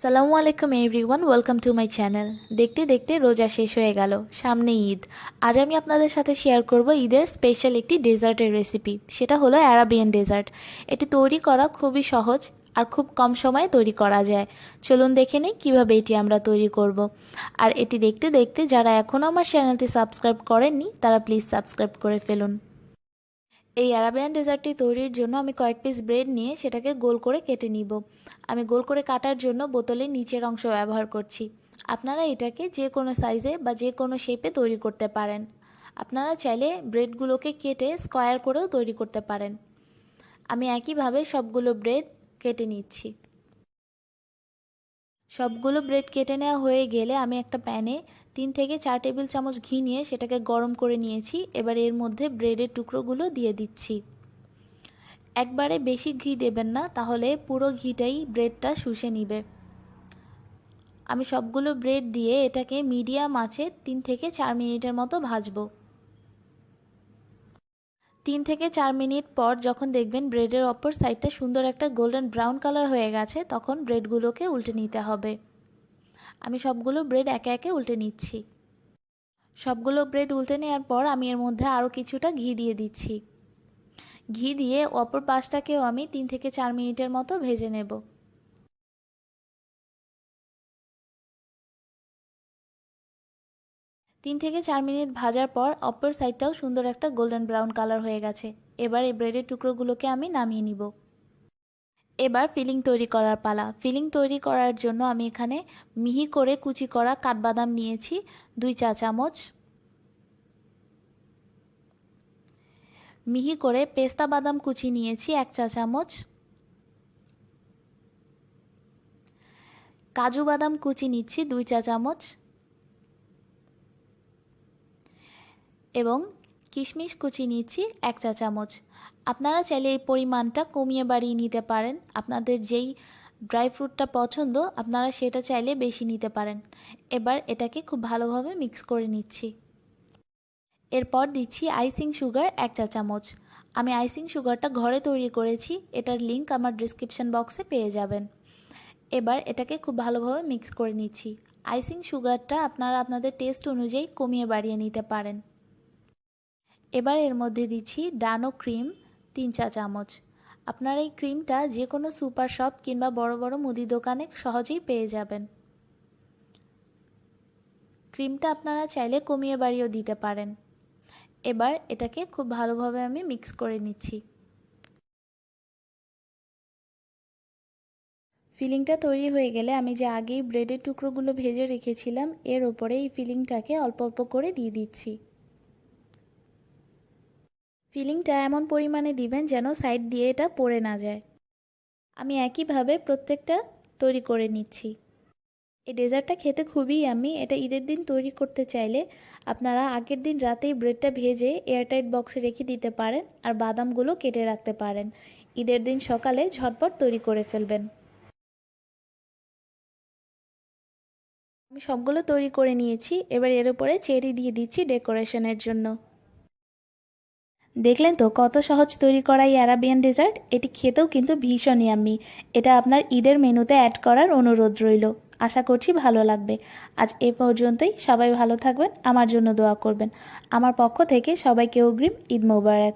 আসসালামু আলাইকুম everyone, welcome to my channel. দেখতে দেখতে রোজা শেষ হয়ে গেল। সামনে ঈদ। আজ আমি আপনাদের সাথে শেয়ার করব ঈদের স্পেশাল একটি ডেজার্টের রেসিপি সেটা হলো অ্যারাবিয়ান ডেজার্ট এটি তৈরি করা খুবই সহজ আর খুব কম সময়ে তৈরি করা যায়। চলুন দেখে নিই কীভাবে এটি আমরা তৈরি করব। আর এটি দেখতে দেখতে যারা এখনও আমার চ্যানেলটি সাবস্ক্রাইব করেননি, তারা প্লিজ সাবস্ক্রাইব করে ফেলুন। এই অ্যারাবিয়ান ডেজার্টটি তৈরির জন্য আমি কয়েক পিস ব্রেড নিয়ে সেটাকে গোল করে কেটে নিব। আমি গোল করে কাটার জন্য বোতলের নিচের অংশ ব্যবহার করছি। আপনারা এটাকে যে কোনো সাইজে বা যে কোনো শেপে তৈরি করতে পারেন। আপনারা চাইলে ব্রেডগুলোকে কেটে স্কোয়ার করেও তৈরি করতে পারেন। আমি একইভাবে সবগুলো ব্রেড কেটে নিচ্ছি। সবগুলো ব্রেড কেটে নেওয়া হয়ে গেলে আমি একটা প্যানে তিন থেকে চার টেবিল চামচ ঘি নিয়ে সেটাকে গরম করে নিয়েছি। এবার এর মধ্যে ব্রেডের টুকরোগুলো দিয়ে দিচ্ছি। একবারে বেশি ঘি দেবেন না, তাহলে পুরো ঘিটাই ব্রেডটা শুষে নিবে। আমি সবগুলো ব্রেড দিয়ে এটাকে মিডিয়াম আঁচে তিন থেকে চার মিনিটের মতো ভাজবো। তিন থেকে চার মিনিট পর যখন দেখবেন ব্রেডের অপর সাইডটা সুন্দর একটা গোল্ডেন ব্রাউন কালার হয়ে গেছে, তখন ব্রেডগুলোকে উল্টে নিতে হবে। আমি সবগুলো ব্রেড একে একে উল্টে নিচ্ছি। সবগুলো ব্রেড উল্টে নেওয়ার পর আমি এর মধ্যে আরও কিছুটা ঘি দিয়ে দিচ্ছি। ঘি দিয়ে অপর পাশটাকেও আমি তিন থেকে চার মিনিটের মতো ভেজে নেব। তিন থেকে চার মিনিট ভাজার পর অপর সাইডটাও সুন্দর একটা গোল্ডেন ব্রাউন কালার হয়ে গেছে। এবার এই ব্রেডের টুকরোগুলোকে আমি নামিয়ে নিব। এবার ফিলিং তৈরি করার পালা। ফিলিং তৈরি করার জন্য আমি এখানে মিহি করে কুচি করা কাঠবাদাম নিয়েছি, দুই চা চামচ। মিহি করে পেস্তা বাদাম কুচি নিয়েছি, এক চা চামচ। কাজু বাদাম কুচি নিচ্ছি, দুই চা চামচ। এবং কিশমিশ কুচি নিচ্ছি এক চা চামচ। আপনারা চাইলে এই পরিমাণটা কমিয়ে বাড়িয়ে নিতে পারেন। আপনাদের যেই ড্রাই ফ্রুটটা পছন্দ, আপনারা সেটা চাইলে বেশি নিতে পারেন। এবার এটাকে খুব ভালোভাবে মিক্স করে নিচ্ছি। এরপর দিচ্ছি আইসিং সুগার এক চা চামচ। আমি আইসিং সুগারটা ঘরে তৈরি করেছি, এটার লিঙ্ক আমার ডিসক্রিপশন বক্সে পেয়ে যাবেন। এবার এটাকে খুব ভালোভাবে মিক্স করে নিচ্ছি। আইসিং সুগারটা আপনারা আপনাদের টেস্ট অনুযায়ী কমিয়ে বাড়িয়ে নিতে পারেন। এবার এর মধ্যে দিচ্ছি ডানো ক্রিম তিন চা চামচ। আপনার এই ক্রিমটা যে কোনো সুপার শপ কিংবা বড় বড় মুদি দোকানে সহজেই পেয়ে যাবেন। ক্রিমটা আপনারা চাইলে কমিয়ে বাড়িয়েও দিতে পারেন। এবার এটাকে খুব ভালোভাবে আমি মিক্স করে নিচ্ছি। ফিলিংটা তৈরি হয়ে গেলে আমি যে আগেই ব্রেডের টুকরোগুলো ভেজে রেখেছিলাম, এর ওপরে এই ফিলিংটাকে অল্প অল্প করে দিয়ে দিচ্ছি। ফিলিংটা এমন পরিমাণে দিবেন যেন সাইড দিয়ে এটা পড়ে না যায়। আমি একইভাবে প্রত্যেকটা তৈরি করে নিচ্ছি। এই ডেজার্টটা খেতে খুবই আমি এটা ঈদের দিন তৈরি করতে চাইলে আপনারা আগের দিন রাতেই ব্রেডটা ভেজে এয়ারটাইট বক্সে রেখে দিতে পারেন আর বাদামগুলো কেটে রাখতে পারেন। ঈদের দিন সকালে ঝটপট তৈরি করে ফেলবেন। আমি সবগুলো তৈরি করে নিয়েছি। এবার এর উপরে চেরি দিয়ে দিচ্ছি ডেকোরেশনের জন্য। দেখলেন তো কত সহজ তৈরি করা এই অ্যারাবিয়ান ডেজার্ট এটি খেতেও কিন্তু ভীষণই আমি এটা আপনার ঈদের মেনুতে অ্যাড করার অনুরোধ রইল। আশা করছি ভালো লাগবে। আজ এ পর্যন্তই। সবাই ভালো থাকবেন। আমার জন্য দোয়া করবেন। আমার পক্ষ থেকে সবাইকে অগ্রিম ঈদ মোবারক।